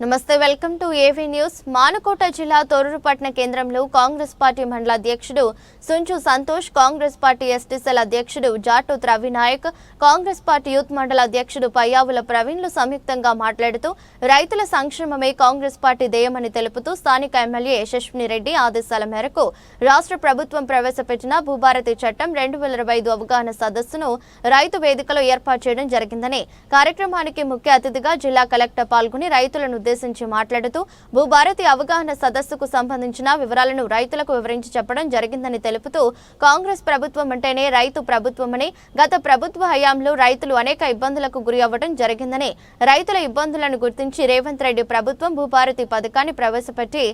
నమస్తే welcome to AV news. Manukota జిల్లా తోరూరుపట్న కేంద్రంలో కాంగ్రెస్ పార్టీ మండల అధ్యక్షుడు సుంచు సంతోష్ కాంగ్రెస్ పార్టీ ఎస్టీసీల అధ్యక్షుడు జాటు త్రవినాయక్ కాంగ్రెస్ పార్టీ యూత్ మండల అధ్యక్షుడు పయ్యావుల ప్రవీణ్లు సంయుక్తంగా మాట్లాడుతూ రైతుల సంక్షేమమే కాంగ్రెస్ పార్టీ ధ్యేయమని తెలుపుతూ స్థానిక ఎమ్మెల్యే యశస్విని రెడ్డి ఆదేశాల మేరకు రాష్ట్ర ప్రభుత్వం ప్రవేశపెట్టిన భూభారతి చట్టం రెండు వేల ఇరవై ఐదు అవగాహన సదస్సును రైతు వేదికలో ఏర్పాటు చేయడం జరిగిందని కార్యక్రమానికి ముఖ్య అతిథిగా జిల్లా కలెక్టర్ పాల్గొని రైతులను ఉద్దేశించి మాట్లాడుతూ భూభారతి అవగాహన సదస్సుకు సంబంధించిన వివరాలను రైతులకు వివరించి చెప్పడం జరిగిందని తెలుపుతూ కాంగ్రెస్ ప్రభుత్వం అంటేనే రైతు ప్రభుత్వమని గత ప్రభుత్వ హయాంలో రైతులు అనేక ఇబ్బందులకు గురి అవ్వడం జరిగిందని రైతుల ఇబ్బందులను గుర్తించి రేవంత్ రెడ్డి ప్రభుత్వం భూభారతి పథకాన్ని ప్రవేశపెట్టి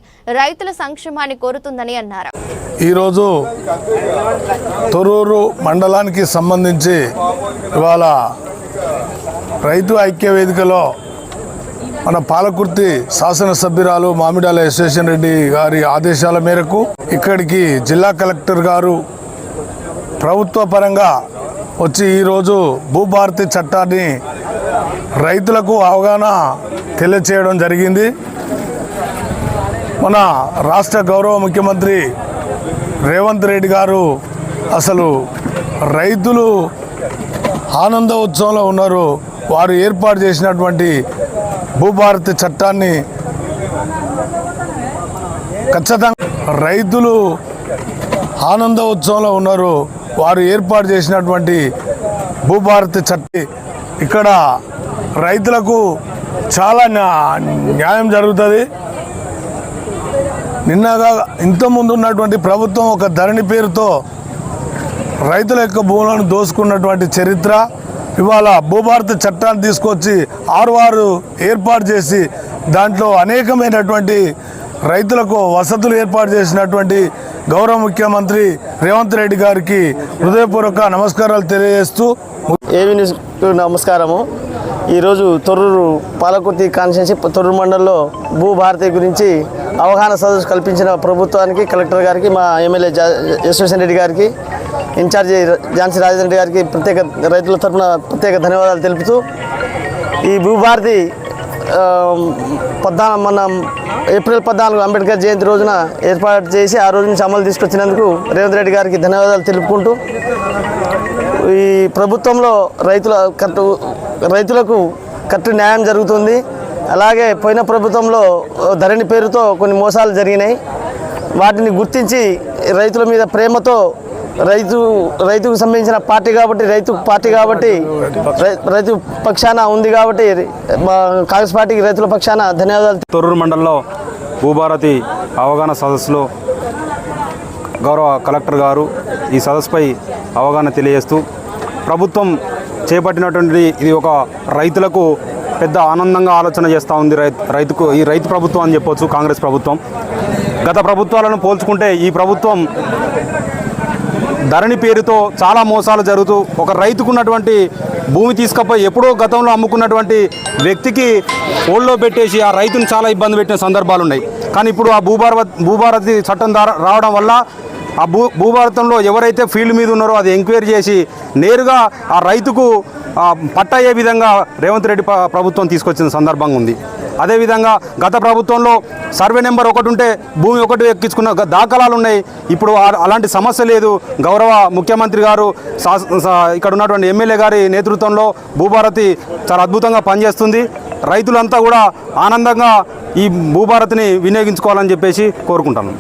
రైతుల సంక్షేమాన్ని కోరుతుందని అన్నారు. ఈరోజు తొర్రూరు మండలానికి సంబంధించి ఇవాళ రైతు ఐక్య వేదికలో మన పాలకుర్తి శాసనసభ్యురాలు మామిడాల యశ్వేషన్ రెడ్డి గారి ఆదేశాల మేరకు ఇక్కడికి జిల్లా కలెక్టర్ గారు ప్రభుత్వ పరంగా వచ్చి ఈరోజు భూభారతి చట్టాన్ని రైతులకు అవగాహన తెలియచేయడం జరిగింది. మన రాష్ట్ర గౌరవ ముఖ్యమంత్రి రేవంత్ రెడ్డి గారు అసలు రైతులు ఆనంద ఉత్సవంలో ఉన్నారు. వారు ఏర్పాటు చేసినటువంటి భూభారతి చట్టాన్ని ఖచ్చితంగా రైతులు ఆనంద ఉత్సవంలో ఉన్నారు. వారు ఏర్పాటు చేసినటువంటి భూభారతి చట్టి ఇక్కడ రైతులకు చాలా న్యాయం జరుగుతుంది. నిన్నగా ఇంతకుముందు ఉన్నటువంటి ప్రభుత్వం ఒక ధరణి పేరుతో రైతుల యొక్క భూములను దోసుకున్నటువంటి చరిత్ర. ఇవాళ భూభారత చట్టాన్ని తీసుకొచ్చి ఆరువారు ఏర్పాటు చేసి దాంట్లో అనేకమైనటువంటి రైతులకు వసతులు ఏర్పాటు చేసినటువంటి గౌరవ ముఖ్యమంత్రి రేవంత్ రెడ్డి గారికి హృదయపూర్వక నమస్కారాలు తెలియజేస్తూ ఏవి నమస్కారము. ఈరోజు తొర్రూరు పాలకుర్తి కాన్స్టిట్యున్సీ తొర్రూరు మండలంలో భూభారతి గురించి అవగాహన సదస్సు కల్పించిన ప్రభుత్వానికి కలెక్టర్ గారికి మా ఎమ్మెల్యే జా రెడ్డి గారికి ఇన్ఛార్జి ఝాన్సీ రాజేంద్ర గారికి ప్రత్యేక రైతుల తరఫున ప్రత్యేక ధన్యవాదాలు తెలుపుతూ ఈ భూభారతి పద్నాలుగు మన ఏప్రిల్ పద్నాలుగు అంబేద్కర్ జయంతి రోజున ఏర్పాటు చేసి ఆ రోజు నుంచి అమలు తీసుకొచ్చినందుకు రేవంత్ రెడ్డి గారికి ధన్యవాదాలు తెలుపుకుంటూ ఈ ప్రభుత్వంలో రైతుల కట్టు రైతులకు కట్టు న్యాయం జరుగుతుంది. అలాగే పోయిన ప్రభుత్వంలో ధరణి పేరుతో కొన్ని మోసాలు జరిగినాయి. వాటిని గుర్తించి రైతుల మీద ప్రేమతో రైతు రైతుకు సంబంధించిన పార్టీ కాబట్టి రైతు పార్టీ కాబట్టి రై- రైతు పక్షాన ఉంది కాబట్టి కాంగ్రెస్ పార్టీకి రైతుల పక్షాన ధన్యవాదాలు తొర్రూరు మండలంలో భూభారతి అవగాహన సదస్సులో గౌరవ కలెక్టర్ గారు ఈ సదస్సుపై అవగాహన తెలియజేస్తూ ప్రభుత్వం చేపట్టినటువంటి ఇది ఒక రైతులకు పెద్ద ఆనందంగా ఆలోచన చేస్తూ ఉంది రైతుకు ఈ రైతు ప్రభుత్వం అని చెప్పొచ్చు కాంగ్రెస్ ప్రభుత్వం. గత ప్రభుత్వాలను పోల్చుకుంటే ఈ ప్రభుత్వం ధరణి పేరుతో చాలా మోసాలు జరుగుతూ ఒక రైతుకున్నటువంటి భూమి తీసుకపోయి ఎప్పుడో గతంలో అమ్ముకున్నటువంటి వ్యక్తికి ఓళ్ళో పెట్టేసి ఆ రైతును చాలా ఇబ్బంది పెట్టిన సందర్భాలు ఉన్నాయి. కానీ ఇప్పుడు ఆ భూభారత భూభారతి చట్టం రావడం వల్ల ఆ భూ భూభారతంలో ఎవరైతే ఫీల్డ్ మీద ఉన్నారో అది ఎంక్వైరీ చేసి నేరుగా ఆ రైతుకు ఆ, పట్టయ్యే విధంగా రేవంత్ రెడ్డి ప్రభుత్వం తీసుకొచ్చిన సందర్భంగా ఉంది. అదేవిధంగా గత ప్రభుత్వంలో సర్వే నెంబర్ ఒకటి ఉంటే భూమి ఒకటి ఎక్కించుకున్న గ- దాఖలాలు ఉన్నాయి. ఇప్పుడు అలాంటి సమస్య లేదు. గౌరవ ముఖ్యమంత్రి గారు ఇక్కడ ఉన్నటువంటి ఎమ్మెల్యే గారి నేతృత్వంలో భూభారతి చాలా అద్భుతంగా పనిచేస్తుంది. రైతులంతా కూడా ఆనందంగా ఈ భూభారతిని వినియోగించుకోవాలని చెప్పేసి కోరుకుంటాను.